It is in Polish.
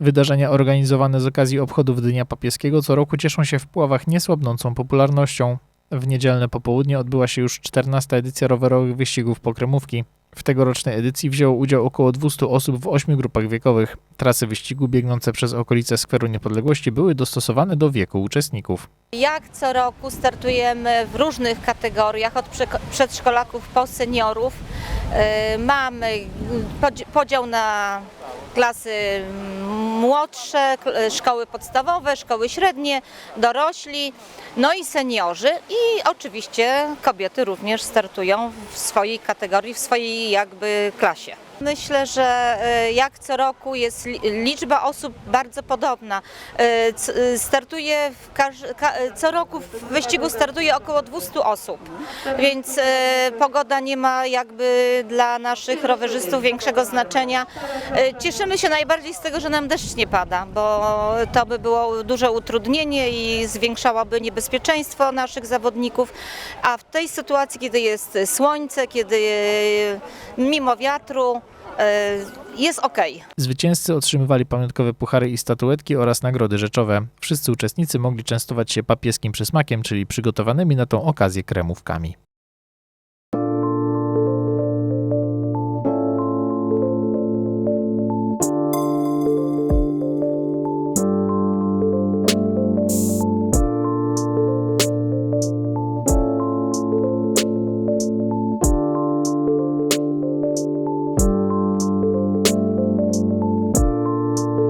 Wydarzenia organizowane z okazji obchodów Dnia Papieskiego co roku cieszą się w Puławach niesłabnącą popularnością. W niedzielne popołudnie odbyła się już 14. edycja rowerowych wyścigów pokremówki. W tegorocznej edycji wzięło udział około 200 osób w ośmiu grupach wiekowych. Trasy wyścigu biegnące przez okolice Skweru Niepodległości były dostosowane do wieku uczestników. Jak co roku startujemy w różnych kategoriach, od prze- przedszkolaków po seniorów. Yy, Mamy podzi- podział na klasy młodsze, szkoły podstawowe, szkoły średnie, dorośli, no i seniorzy i oczywiście kobiety również startują w swojej kategorii, w swojej jakby klasie. Myślę, że e, jak co roku jest li- liczba osób bardzo podobna. C- e, Startuje co roku w wyścigu startuje około 200 osób, więc pogoda nie ma jakby dla naszych rowerzystów większego znaczenia. Cieszymy się najbardziej z tego, że nam deszcz nie pada, bo to by było duże utrudnienie i zwiększałoby niebezpieczeństwo naszych zawodników, a w tej sytuacji, kiedy jest słońce, kiedy mimo wiatru, jest ok. Zwycięzcy otrzymywali pamiątkowe puchary i statuetki oraz nagrody rzeczowe. Wszyscy uczestnicy mogli częstować się papieskim przysmakiem, czyli przygotowanymi na tą okazję kremówkami.